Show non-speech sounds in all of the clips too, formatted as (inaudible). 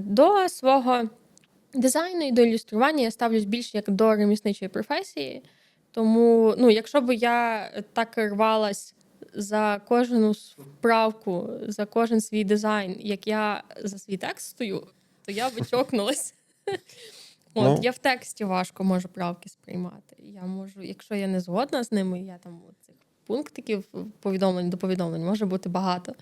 До свого дизайну і до ілюстрування я ставлюсь більше як до ремісничої професії. Тому, ну, якщо б я так рвалась за кожну вправку, за кожен свій дизайн, як я за свій текст стою, то я би чокнулась. От, Ну. я в тексті важко можу правки сприймати. Я можу, якщо я не згодна з ними, я там цих пунктиків повідомлень до повідомлень може бути багато.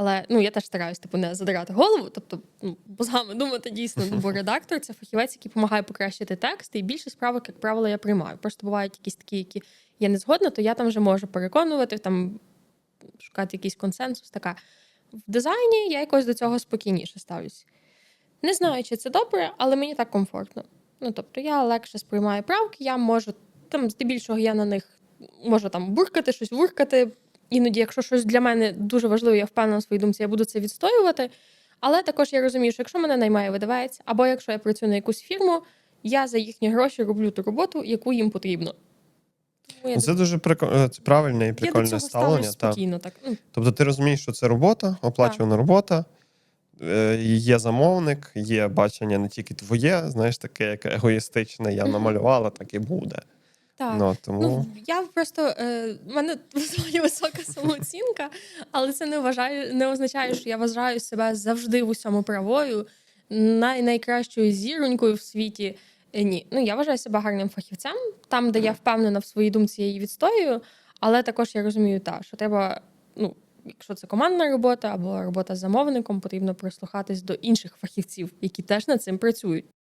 Але ну я теж стараюсь типу не задирати голову, тобто ну, мозгами думати дійсно, бо (laughs) редактор це фахівець, який допомагає покращити текст, і більше справок, як правило, я приймаю. Просто бувають якісь такі, які я не згодна, то я там вже можу переконувати, там шукати якийсь консенсус. Така в дизайні я якось до цього спокійніше ставлюсь. Не знаю, чи це добре, але мені так комфортно. Ну тобто я легше сприймаю правки, я можу там здебільшого я на них можу там буркати, щось вуркати. Іноді, якщо щось для мене дуже важливо, я впевнена в своїй думці, я буду це відстоювати. Але також я розумію, що якщо мене наймає видавець, або якщо я працюю на якусь фірму, я за їхні гроші роблю ту роботу, яку їм потрібно. Тому я, Це дуже прикол- правильне і я до прикольне цього ставлення. Та. спокійно. Так. Ну, Тобто ти розумієш, що це робота, оплачувана робота, е, є замовник, є бачення не тільки твоє, знаєш, таке як егоїстичне, я намалювала, так і буде. Так. Ну, тому Ну, я просто е, в мене (laughs) доволі висока самооцінка, але це не вважаю, не означає, що я вважаю себе завжди в усьому правою, най, найкращою зіронькою в світі. Е, Ні, ну я вважаю себе гарним фахівцем. Там, де я впевнена в своїй думці, я її відстоюю. Але також я розумію, так, що треба, ну, якщо це командна робота або робота з замовником, потрібно прислухатись до інших фахівців, які теж над цим працюють.